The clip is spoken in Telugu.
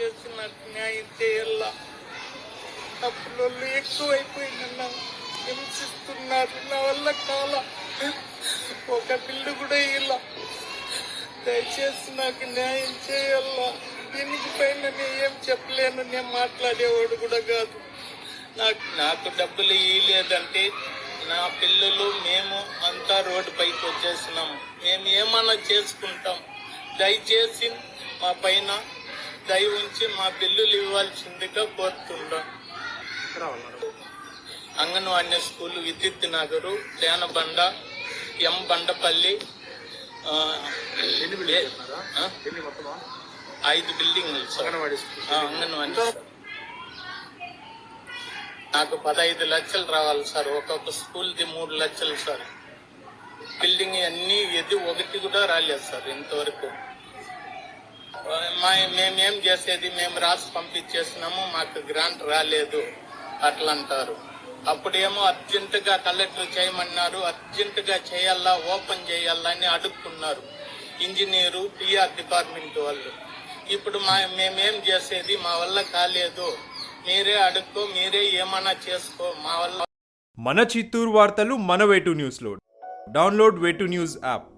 చేసి నాకు న్యాయం చేయాల అప్పుడు ఎక్కువైపోయిందన్న. హింసిస్తున్నారు నా వల్ల కాల. ఒక బిల్లు కూడా ఇలా దయచేసి నాకు న్యాయం చేయాల దీనికి పైన నేను ఏం చెప్పలేను నేను మాట్లాడేవాడు కూడా కాదు. నాకు నాకు డబ్బులు ఇవ్వలేదంటే నా పిల్లలు మేము అంతా రోడ్డు పైకి వచ్చేసినాం. మేము ఏమన్నా చేసుకుంటాం. దయచేసి మా పైన దయ ఉంచి మా బిల్లులు ఇవ్వాల్సిందిగా కోరుతుంటాం Anganwadi school Vidyut Nagar Tenabanda M Bandapalli building ఐదు బిల్డింగ్లు సార్. అంగన్వాడీ. నాకు పదహైదు లక్షలు రావాలి సార్. ఒక్కొక్క స్కూల్ది మూడు లక్షలు సార్. బిల్డింగ్ అన్ని ఇది ఒకటి కూడా రాలేదు సార్ ఇంతవరకు. మేమేం చేసేది? మేము రాసి పంపించేసినాము మాకు గ్రాంట్ రాలేదు అట్లా అంటారు అప్పుడేమో అర్జెంట్గా కలెక్టర్ చేయమన్నారు అర్జెంట్గా చేయాలా ఓపెన్ చేయాలా అని అడుక్కున్నారు. ఇంజనీరు పిఆర్ డిపార్ట్మెంట్ వాళ్ళు. ఇప్పుడు మా మేమేం చేసేది? మా వల్ల కాలేదు. మీరే అడుక్కో మీరే ఏమన్నా చేసుకో మా వల్ల మన చిత్తూరు వార్తలు మన వేటు న్యూస్లో. డౌన్లోడ్ వేటు న్యూస్ యాప్.